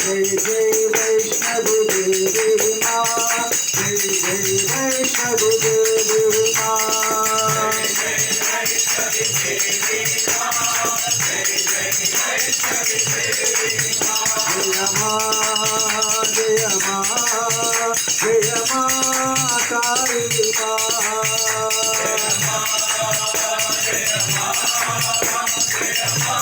जय जय वैष्णव देवी माँ जय जय वैष्णव देवी माँ जय माँ जय माँ जय माँ काली माँ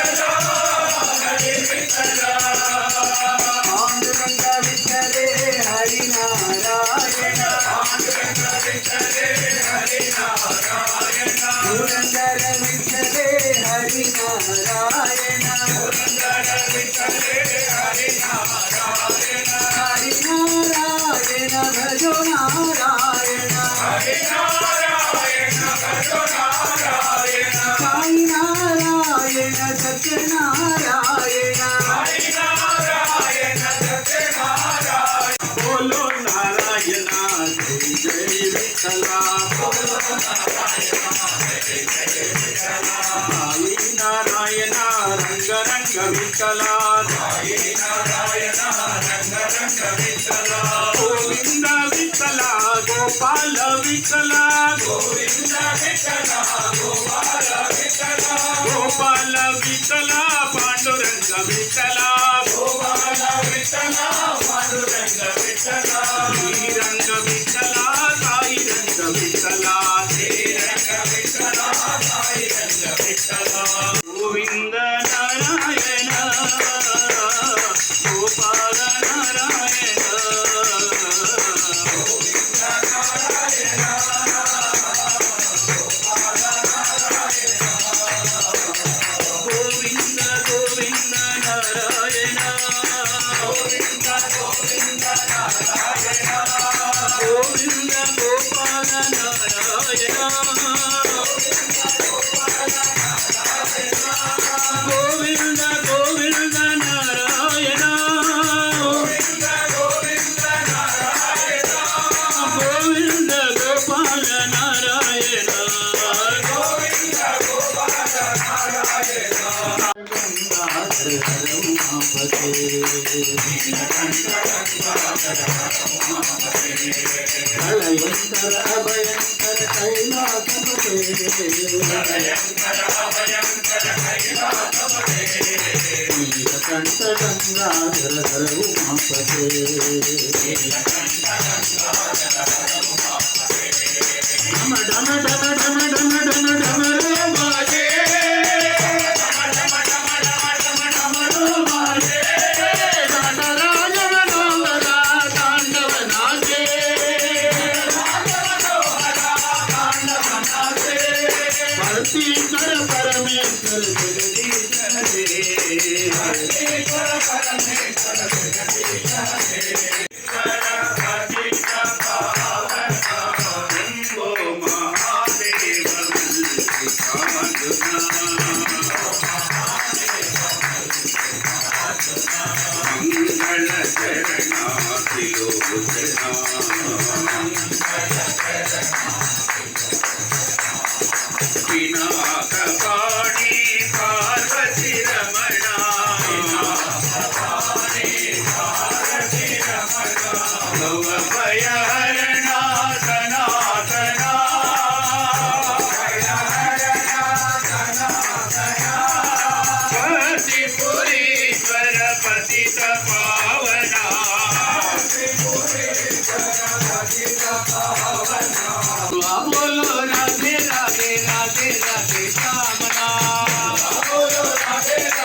Hare Narayana, Hare Narayana, Hare Narayana. Gopala Vitthala Panduranga Vitthala. Gopala Vitthala Panduranga Vitthala. Sriranga Vitthala Sai రంగ విఠల. శ్రీరంగ విఠల సాయి రంగ విఠల. గోవింద నారాయణ గోపాల నారాయణ. భయంకర భయంకర కైలాసపతే నీలకంఠ గంగాధర ధర ఉమాపతే డమ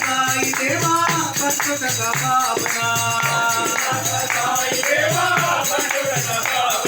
సాయి దేవా ప్రస్తుత భావన సాయి దేవా ప్రస్తుత భావన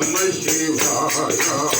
నమ శివాయ.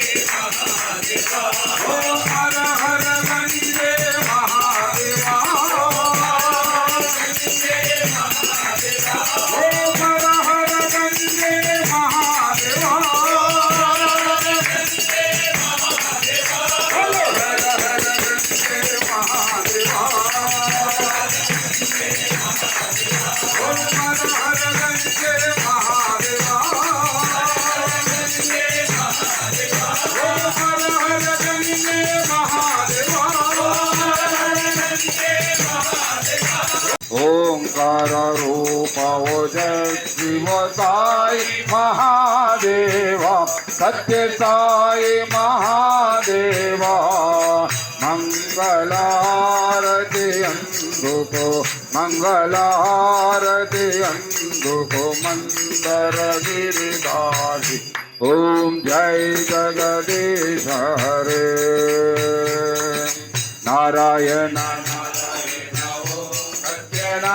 రూప శివ సాయి మహాదేవ సత్య సాయి మహాదేవ మంగళారతి అందుకో మంగళారతి అందుకో మందర గిరిదాసి ఓం జై జగదీశ హరే నారాయణ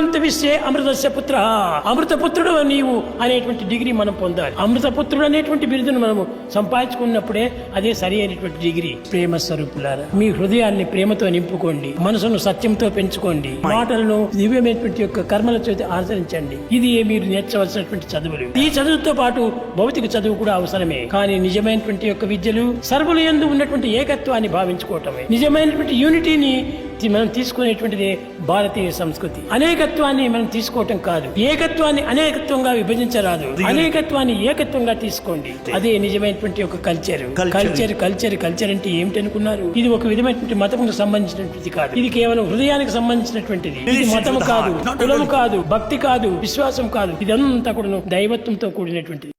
విశ్వే అమృతస్య పుత్ర. అమృతపుత్రుడు నీవు అనేటువంటి డిగ్రీ మనం పొందాలి. అమృతపుత్రుడు అనేటువంటి బిరుదును మనము సంపాదించుకున్నప్పుడే అదే సరి అయినటువంటి డిగ్రీ. ప్రేమ స్వరూపులారా మీ హృదయాన్ని ప్రేమతో నింపుకోండి. మనసును సత్యంతో పెంచుకోండి. మాటలను దివ్యమైనటువంటి యొక్క కర్మల చేతి ఆచరించండి. ఇది మీరు నేర్చవలసినటువంటి చదువులు. ఈ చదువుతో పాటు భౌతిక చదువు కూడా అవసరమే. కానీ నిజమైనటువంటి యొక్క విద్యలు సర్వులు ఎందు ఉన్నటువంటి ఏకత్వాన్ని భావించుకోవటమే. నిజమైనటువంటి యూనిటీని మనం తీసుకునేటువంటిది భారతీయ సంస్కృతి. అనేకత్వాన్ని మనం తీసుకోవటం కాదు. ఏకత్వాన్ని అనేకత్వంగా విభజించరాదు. అనేకత్వాన్ని ఏకత్వంగా తీసుకోండి. అదే నిజమైనటువంటి ఒక కల్చర్ కల్చర్ కల్చర్ కల్చర్ అంటే ఏమిటనుకున్నారు? ఇది ఒక విధమైనటువంటి మతముకు సంబంధించినటువంటిది కాదు. ఇది కేవలం హృదయానికి సంబంధించినటువంటిది. ఇది మతము కాదు. కులము కాదు. భక్తి కాదు. విశ్వాసం కాదు. ఇదంతా కూడా దైవత్వంతో కూడినటువంటిది.